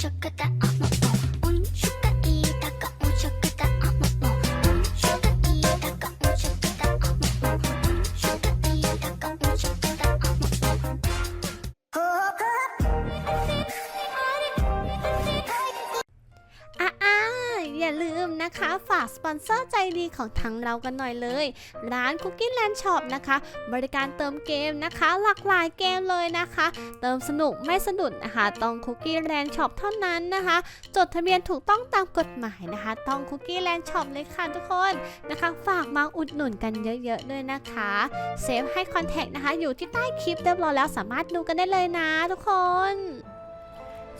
చక్కత นะคะ ฝากสปอนเซอร์ใจดีของทางเรากันหน่อยเลย ร้าน Cookie Land Shop นะคะ บริการเติมเกมนะคะ หลากหลายเกมเลยนะคะ เติมสนุกไม่สะดุดนะคะต้อง Cookie Land Shop เท่านั้นนะคะ จดทะเบียนถูกต้องตามกฎหมายนะคะ ต้อง Cookie Land Shop เลยค่ะทุกคนนะคะ ฝากมาอุดหนุนกันเยอะๆด้วยนะคะเซฟให้คอนแทคนะคะ อยู่ที่ใต้คลิปเรียบร้อยแล้วสามารถดูกันได้เลยนะทุกคน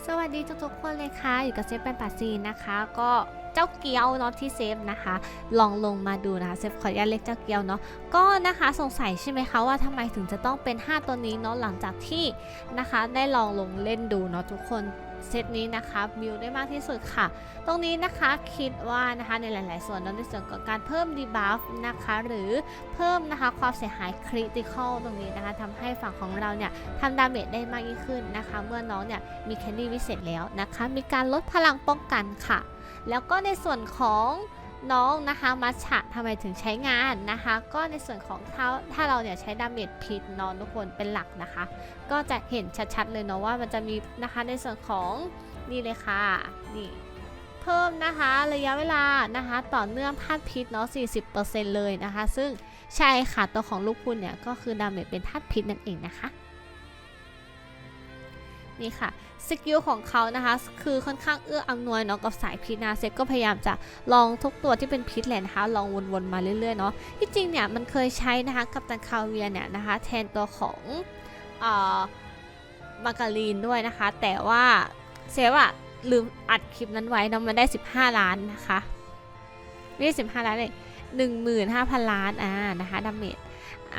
สวัสดีทุกๆคนเลยค่ะ อยู่กับเซฟเป็นปาซีนะคะก็ เจ้าเกียวเนาะที่เซฟนะคะ ลองลงมาดูนะคะเซฟขออนุญาตเรียกเจ้าเกียวเนาะก็นะคะสงสัยใช่ไหมคะว่าทำไมถึงจะต้องเป็น 5 ตัวนี้เนาะหลังจากที่นะคะได้ลองลงเล่นดูเนาะทุกคน เซตนี้นะคะวิวได้มากที่สุดค่ะ ตรงนี้นะคะคิดว่านะคะในหลาย ๆ ส่วนนั้นในส่วนของการเพิ่มดีบัฟนะคะหรือเพิ่มนะคะความเสียหายคริติคอลตรงนี้นะคะทำให้ฝั่งของเราเนี่ยทำดาเมจได้มากยิ่งขึ้นนะคะ เมื่อน้องเนี่ยมีแคนดี้วิเศษแล้วนะคะ มีการลดพลังป้องกันค่ะ แล้วก็ในส่วนของ น้องนะคะมัชฉะทำไมถึงใช้งานนะคะ ก็ในส่วนของถ้าถ้าเราเนี่ยใช้ดาเมจพิษนอนทุกคนเป็นหลักนะคะ ก็จะเห็นชัดๆเลยเนาะว่ามันจะมีนะคะในส่วนของนี่เลยค่ะนี่เพิ่มนะคะระยะเวลานะคะ ต่อเนื่องธาตุพิษเนาะ 40%เลยนะคะ ซึ่งใช่ค่ะตัวของลูกคุณเนี่ยก็คือดาเมจเป็นธาตุพิษนั่นเองนะคะ นี่ค่ะสกิลของเขานะคะ คือค่อนข้างเอื้ออำนวยเนาะกับสายพิษนะเซตก็พยายามจะลองทุกตัวที่เป็นพิษแหละนะคะ ลองวนๆมาเรื่อยๆเนาะที่จริงเนี่ยมันเคยใช้นะคะกับตันคาเวียเนี่ยนะคะ แทนตัวของเอ่อมาการีนด้วยนะคะ แต่ว่าเซฟอะลืมอัดคลิปนั้นไว้เนาะมันได้ 15 ล้านนะคะไม่ใช่15 ล้านเลย15,000 ล้านอ่านะคะดาเมจ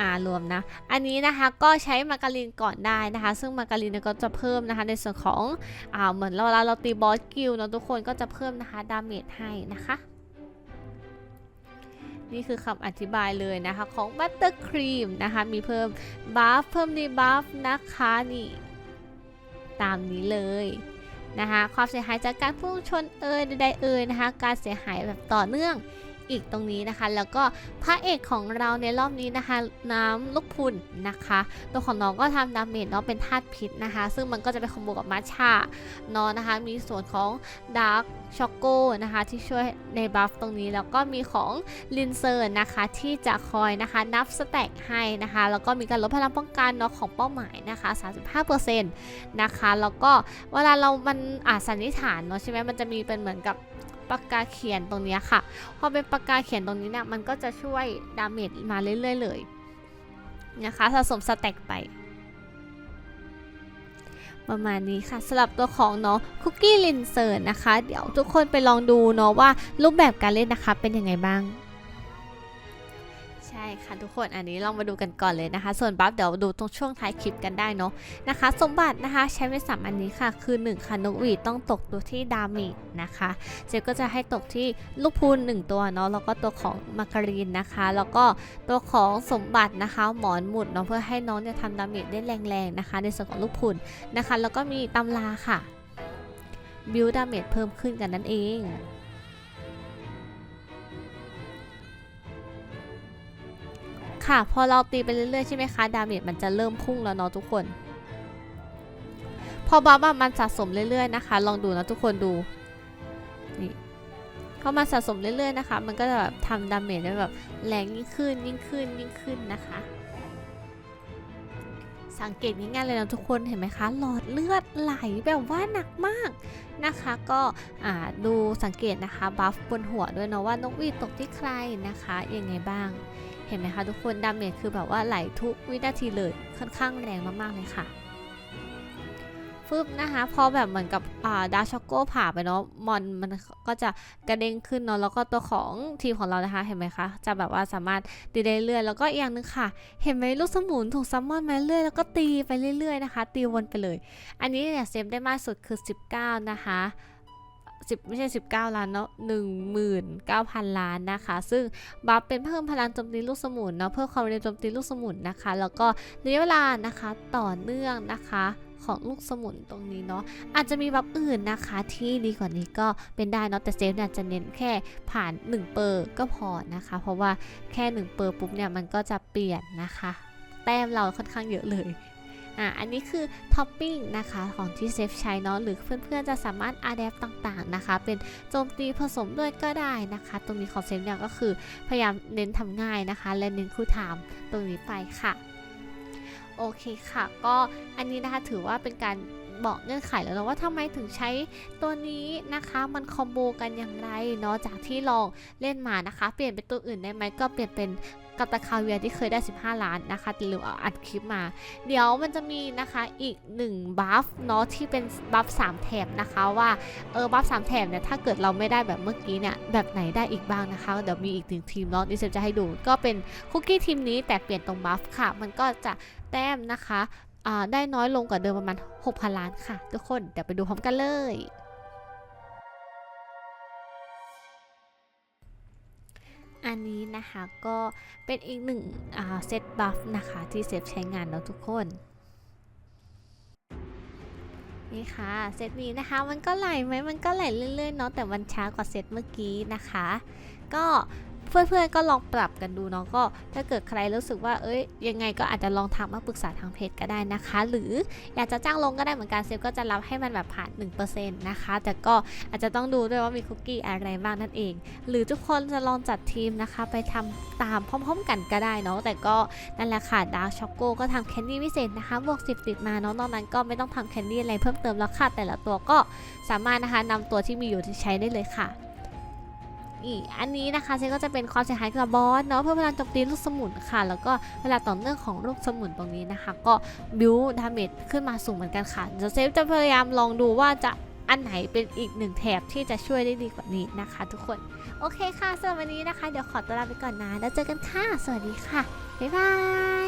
อ่ารวมนะ อันนี้นะคะก็ใช้มาการินก่อนได้นะคะ ซึ่งมาการินก็จะเพิ่มนะคะ ในส่วนของอ่าเหมือนเราเราเราตีบอสกิลเนาะทุกคนก็จะเพิ่มนะคะดาเมจให้นะคะนี่คือคำอธิบายเลยนะคะของบัตเตอร์ครีมนะคะ มีเพิ่มบัฟเพิ่มดีบัฟนะคะนี่ตามนี้เลยนะคะความเสียหายจากการพุ่งชนเอ่ยใดๆเอ่ยนะคะ การเสียหายแบบต่อเนื่อง อีกตรงนี้นะคะ แล้วก็พระเอกของเราในรอบนี้นะคะ น้ำลูกพุนนะคะ ตัวของน้องก็ทำดาเมจเนาะเป็นธาตุพิษนะคะ ซึ่งมันก็จะไปคอมโบกับมัชชาเนาะนะคะ มีส่วนของดาร์กช็อกโกนะคะ ที่ช่วยในบัฟตรงนี้แล้วก็มีของลินเซอร์นะคะ ที่จะคอยนะคะนับสแต็กให้นะคะ แล้วก็มีการลดพลังป้องกันเนาะของเป้าหมายนะคะ 35%นะคะ แล้วก็เวลาเรามันอาจสันนิษฐานเนาะใช่ไหมมันจะมีเป็นเหมือนกับ ปากกาเขียนตรงนี้ค่ะ พอเป็นปากกาเขียนตรงนี้เนี่ยมันก็จะช่วยดาเมจมาเรื่อยๆเลยนะคะสะสมสแต็กไป ประมาณนี้ค่ะสำหรับตัวของเนาะคุกกี้ลินเซอร์นะคะ เดี๋ยวทุกคนไปลองดูเนาะว่ารูปแบบการเล่นนะคะเป็นยังไงบ้าง ค่ะทุกคนอันนี้ลองมาดูกันก่อนเลยนะคะ ส่วนบัฟเดี๋ยวดูตรงช่วงท้ายคลิปกันได้เนาะนะคะ สมบัตินะคะใช้ไปสามอันนี้ค่ะคือ1ค่ะนกหวีดต้องตกตัวที่ดามจนะคะเจก็จะให้ตกที่ลูกพูน1ตัวเนาะแล้วก็ตัวของมาการีนนะคะ แล้วก็ตัวของสมบัตินะคะหมอนหมุดเนาะเพื่อให้น้องเนี่ยทำดามจได้แรงๆนะคะ ในส่วนของลูกพูนนะคะ แล้วก็มีตำราค่ะบิวดาเมจเพิ่มขึ้นกันนั่นเอง ค่ะ พอเราตีไปเรื่อยๆใช่ไหมคะดาเมจมันจะเริ่มพุ่งแล้วเนาะทุกคน พอบัฟอะมันสะสมเรื่อยๆนะคะ ลองดูนะทุกคนดูนี่พอมาสะสมเรื่อยๆนะคะ มันก็จะแบบทำดาเมจได้แบบแรงยิ่งขึ้นยิ่งขึ้นยิ่งขึ้นนะคะ สังเกตง่ายๆเลยนะทุกคนเห็นไหมคะ หลอดเลือดไหลแบบว่าหนักมากนะคะ ก็ดูสังเกตนะคะบัฟบนหัวด้วยเนาะว่านกวีตกที่ใครนะคะยังไงบ้าง เห็นไหมคะทุกคนดาเมจคือแบบว่าไหลทุกวินาทีเลยค่อนข้างแรงมากๆเลยค่ะ ฟึบนะคะพอแบบเหมือนกับอ่าดาช็อกโก้ผ่าไปเนาะมอนมันก็จะกระเด้งขึ้นเนาะแล้วก็ตัวของทีมของเรานะคะเห็นไหมคะ จะแบบว่าสามารถตีได้เรื่อยแล้วก็อีกอย่างหนึงค่ะ เห็นไหมลูกสมุนถูกซัมมอนมาเรื่อยแล้วก็ตีไปเรื่อยๆนะคะ ตีวนไปเลย อันนี้เนี่ยเซฟได้มากสุดคือ 19 นะคะ10ไม่ใช่ 19 ล้านเนาะ19,000 ล้านนะคะ ซึ่งบัฟเป็นเพิ่มพลังโจมตีลูกสมุนเนาะเพิ่มความเร็วโจมตีลูกสมุนนะคะ แล้วก็ระยะเวลานะคะต่อเนื่องนะคะ ของลูกสมุนตรงนี้เนาะอาจจะมีบัฟอื่นนะคะที่ดีกว่านี้ก็เป็นได้เนาะแต่เซฟเนี่ยจะเน้นแค่ผ่าน 1 เปอร์ก็พอนะคะ เพราะว่าแค่ 1 เปอร์ปุ๊บเนี่ยมันก็จะเปลี่ยนนะคะ แต้มเราค่อนข้างเยอะเลยอะอันนี้คือท็อปปิ้งนะคะของที่เซฟใช้เนาะหรือเพื่อนๆจะสามารถอา d แ p t ต่างๆนะคะ เป็นโจมตีผสมด้วยก็ได้นะคะ ตรงนี้ของเซฟเนี่ยก็คือพยายามเน้นทำง่ายนะคะ และเน้นคู่ไทม์ตรงนี้ไปค่ะ โอเคค่ะ ก็อันนี้นะคะถือว่าเป็นการบอกเงื่อนไขแล้วเนาะว่าทำไมถึงใช้ตัวนี้นะคะมันคอมโบกันอย่างไรเนาะจากที่ลองเล่นมานะคะ เปลี่ยนเป็นตัวอื่นได้ไหมก็เปลี่ยนเป็น กัตตาคาเวียที่เคยได้ 15 ล้านนะคะหรือเอาอัดคลิปมา เดี๋ยวมันจะมีนะคะอีก1บัฟเนาะที่เป็นบัฟ3แถบนะคะว่าเออบัฟ3แถบเนี่ยถ้าเกิดเราไม่ได้แบบเมื่อกี้เนี่ยแบบไหนได้อีกบ้างนะคะเดี๋ยวมีอีกหนึ่งทีมเนาะดิฉันจะให้ดูก็เป็นคุกกี้ทีมนี้แต่เปลี่ยนตรงบัฟค่ะ มันก็จะแต้มนะคะอ่าได้น้อยลงกว่าเดิมประมาณ 6,000 ล้านค่ะ ทุกคนเดี๋ยวไปดูพร้อมกันเลย อันนี้นะคะก็เป็นอีกหนึ่งเซตบัฟนะคะที่เซฟใช้งานแล้วทุกคนนี่ค่ะเซตนี้นะคะมันก็ไหลไหมมันก็ไหลเรื่อยๆเนาะแต่มันช้ากว่าเซตเมื่อกี้นะคะ ก็ เพื่อนๆก็ลองปรับกันดูเนาะก็ ถ้าเกิดใครรู้สึกว่าเอ้ยยังไงก็อาจจะลองทักมาปรึกษาทางเพจก็ได้นะคะ หรืออยากจะจ้างลงก็ได้เหมือนกันเซฟก็จะรับให้มันแบบผ่าน 1%นะคะ แต่ก็อาจจะต้องดูด้วยว่ามีคุกกี้อะไรบ้างนั่นเอง หรือทุกคนจะลองจัดทีมนะคะ ไปทำตามพร้อมๆกันก็ได้เนาะแต่ก็นั่นแหละค่ะดาร์กช็อกโกก็ทำแคนดี้พิเศษนะคะบวก10 ติดมาเนาะนอกนั้นก็ไม่ต้องทำแคนดี้อะไรเพิ่มเติมแล้วค่ะแต่ละตัวก็สามารถนะคะนำตัวที่มีอยู่ที่ใช้ได้เลยค่ะ อีกอันนี้นะคะเซนก็จะเป็นความเสียหายกับบอสเนาะเพื่อเวลาโจมตีลูกสมุนค่ะ แล้วก็เวลาต่อเนื่องของลูกสมุนตรงนี้นะคะ ก็บิวดาเมจขึ้นมาสูงเหมือนกันค่ะเดี๋ยวเซฟจะพยายามลองดูว่าจะอันไหนเป็นอีกหนึ่งแถบที่จะช่วยได้ดีกว่านี้นะคะ ทุกคนโอเคค่ะสำหรับวันนี้นะคะ เดี๋ยวขอตัวลาไปก่อนนะแล้วเจอกันค่ะ สวัสดีค่ะบ๊ายบาย